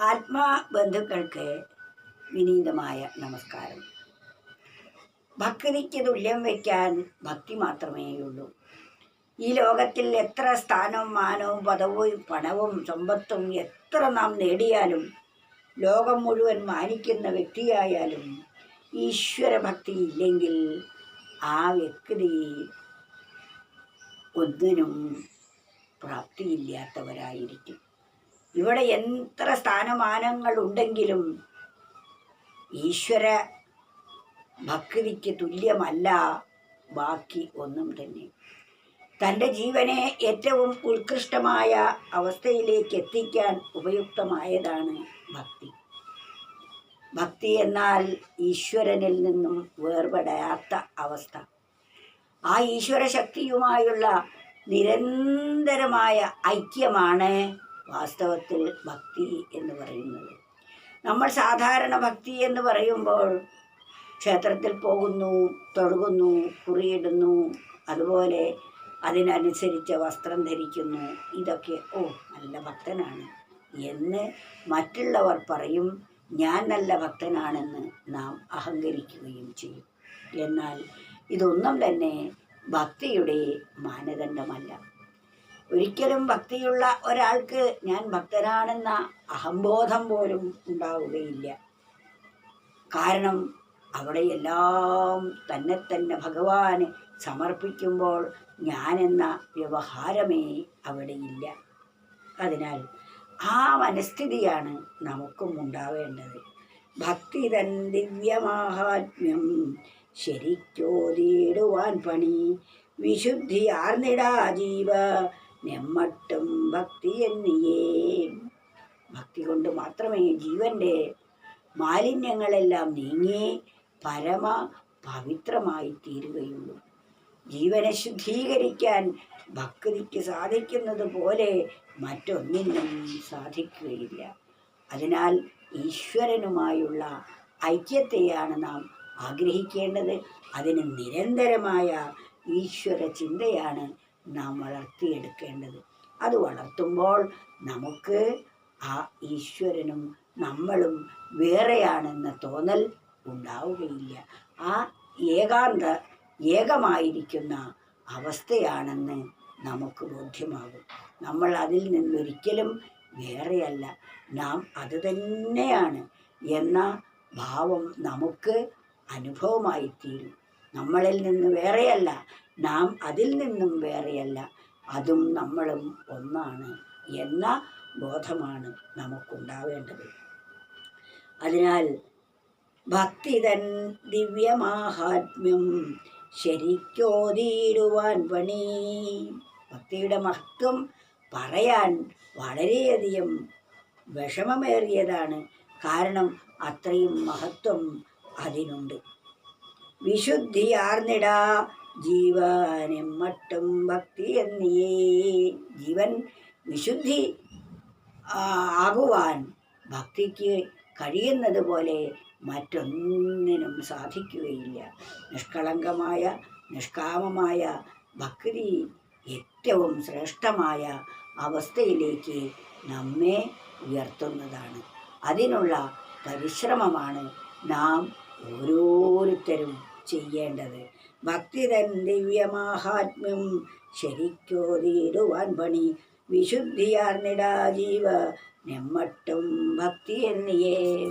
ആത്മാബന്ധുക്കൾക്ക് വിനീതമായ നമസ്കാരം. ഭക്തിക്ക് തുല്യം വയ്ക്കാൻ ഭക്തി മാത്രമേയുള്ളൂ. ഈ ലോകത്തിൽ എത്ര സ്ഥാനവും മാനവും പദവും പണവും സമ്പത്തും എത്ര നാം നേടിയാലും ലോകം മുഴുവൻ മാനിക്കുന്ന വ്യക്തിയായാലും ഈശ്വര ഭക്തി ഇല്ലെങ്കിൽ ആ വ്യക്തി ഒന്നിനും പ്രാപ്തിയില്ലാത്തവരായിരിക്കും. ഇവിടെ എത്ര സ്ഥാനമാനങ്ങൾ ഉണ്ടെങ്കിലും ഈശ്വര ഭക്തിക്ക് തുല്യമല്ല ബാക്കി ഒന്നും തന്നെ. തന്റെ ജീവനെ ഏറ്റവും ഉത്കൃഷ്ടമായ അവസ്ഥയിലേക്ക് എത്തിക്കാൻ ഉപയുക്തമായതാണ് ഭക്തി. ഭക്തി എന്നാൽ ഈശ്വരനിൽ നിന്നും വേർപെടാത്ത അവസ്ഥ. ആ ഈശ്വര ശക്തിയുമായുള്ള നിരന്തരമായ ഐക്യമാണ് വാസ്തവത്തിൽ ഭക്തി എന്ന് പറയുന്നത്. നമ്മൾ സാധാരണ ഭക്തി എന്ന് പറയുമ്പോൾ ക്ഷേത്രത്തിൽ പോകുന്നു തൊഴുകുന്നു കുറിയിടുന്നു അതുപോലെ അതിനനുസരിച്ച് വസ്ത്രം ധരിക്കുന്നു. ഇതൊക്കെ ഓ നല്ല ഭക്തനാണ്. എന്ന് മറ്റുള്ളവർ പറയും ഞാൻ നല്ല ഭക്തനാണെന്ന് നാം അഹങ്കരിക്കുകയും ചെയ്യും. എന്നാൽ ഇതൊന്നും തന്നെ ഭക്തിയുടെ മാനദണ്ഡമല്ല. ഒരിക്കലും ഭക്തിയുള്ള ഒരാൾക്ക് ഞാൻ ഭക്തനാണെന്ന അഹംബോധം പോലും ഉണ്ടാവുകയില്ല. കാരണം അവിടെ എല്ലാം തന്നെ തന്നെ ഭഗവാന് സമർപ്പിക്കുമ്പോൾ ഞാനെന്ന വ്യവഹാരമേ അവിടെയില്ല. അതിനാൽ ആ മനസ്ഥിതിയാണ് നമുക്കും ഉണ്ടാവേണ്ടത്. ഭക്തി തൻ ദിവ്യമാഹാത്മ്യം ശരിക്കോതിടുവാൻ പണി. വിശുദ്ധിയാർന്നിടാ ജീവ. നെമ്മട്ടും ഭക്തി എന്നിയേ. ഭക്തി കൊണ്ട് മാത്രമേ ജീവന്റെ മാലിന്യങ്ങളെല്ലാം നീങ്ങി പരമ പവിത്രമായി തീരുകയുള്ളൂ ജീവനെ ശുദ്ധീകരിക്കാൻ ഭക്തിക്ക് സാധിക്കുന്നത് പോലെ മറ്റൊന്നിനും സാധിക്കുകയില്ല. അതിനാൽ ഈശ്വരനുമായുള്ള ഐക്യത്തെയാണ് നാം ആഗ്രഹിക്കേണ്ടത്. അതിന് നിരന്തരമായ ഈശ്വര ചിന്തയാണ് നാം വളർത്തിയെടുക്കേണ്ടത്. അത് വളർത്തുമ്പോൾ നമുക്ക് ആ ഈശ്വരനും നമ്മളും വേറെയാണെന്ന തോന്നൽ ഉണ്ടാവുകയില്ല. ആ ഏകാന്ത ഏകമായിരിക്കുന്ന അവസ്ഥയാണെന്ന് നമുക്ക് ബോധ്യമാകും. നമ്മൾ അതിൽ നിന്നൊരിക്കലും വേറെയല്ല. നാം അത് തന്നെയാണ് എന്ന ഭാവം നമുക്ക് അനുഭവമായി തീരും നമ്മളിൽ നിന്ന് വേറെയല്ല നാം അതിൽ നിന്നും വേറെയല്ല അതും നമ്മളും ഒന്നാണ് എന്ന ബോധമാണ് നമുക്കുണ്ടാവേണ്ടത്. അതിനാൽ ഭക്തി തൻ ദിവ്യമാഹാത്മ്യം ശരിക്കോതിയിടുവാൻ പണി ഭക്തിയുടെ മഹത്വം പറയാൻ വളരെയധികം വിഷമമേറിയതാണ്. കാരണം അത്രയും മഹത്വം അതിനുണ്ട്. വിശുദ്ധി ആർന്നിടാ ജീവനെമ്മട്ടും ഭക്തി എന്നിയേ ജീവൻ വിശുദ്ധി ആകുവാൻ ഭക്തിക്ക് കഴിയുന്നത് പോലെ മറ്റൊന്നിനും സാധിക്കുകയില്ല. നിഷ്കളങ്കമായ നിഷ്കാമമായ ഭക്തി ഏറ്റവും ശ്രേഷ്ഠമായ അവസ്ഥയിലേക്ക് നമ്മെ ഉയർത്തുന്നതാണ്. അതിനുള്ള പരിശ്രമമാണ് നാം ഓരോരുത്തരും ചെയ്യേണ്ടത്. ഭക്തി തൻ ദിവ്യമാഹാത്മ്യം ശരിക്കോതിയിടുവാൻ പണി. വിശുദ്ധിയാർന്നിടാ ജീവ നെമ്മട്ടും ഭക്തി എന്നിയേ